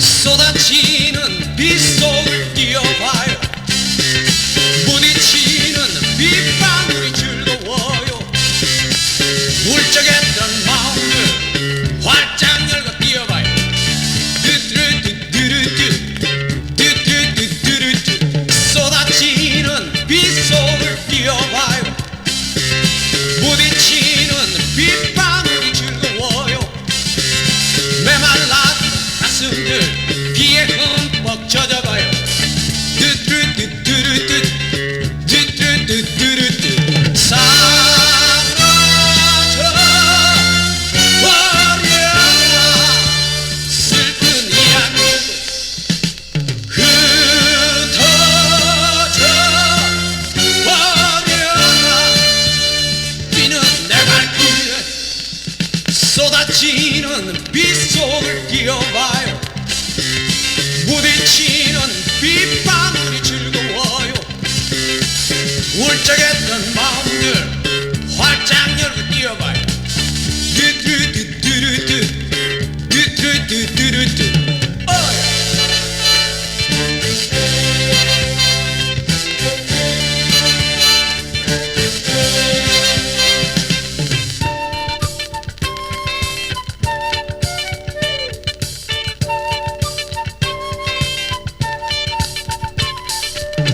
쏟아지는 빗속을 뛰어봐요. 부딪히는 빗방울이 즐거워요. 물적에 부딪히는 빗속을 뛰어봐요. 부딪히는 빗방울이 즐거워요. 울적에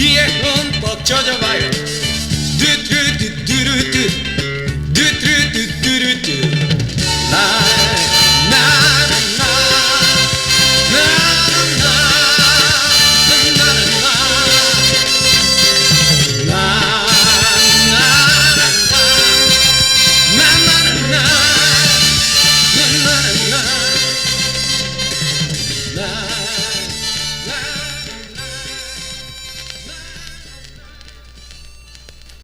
위에 흠뻑 젖어봐요.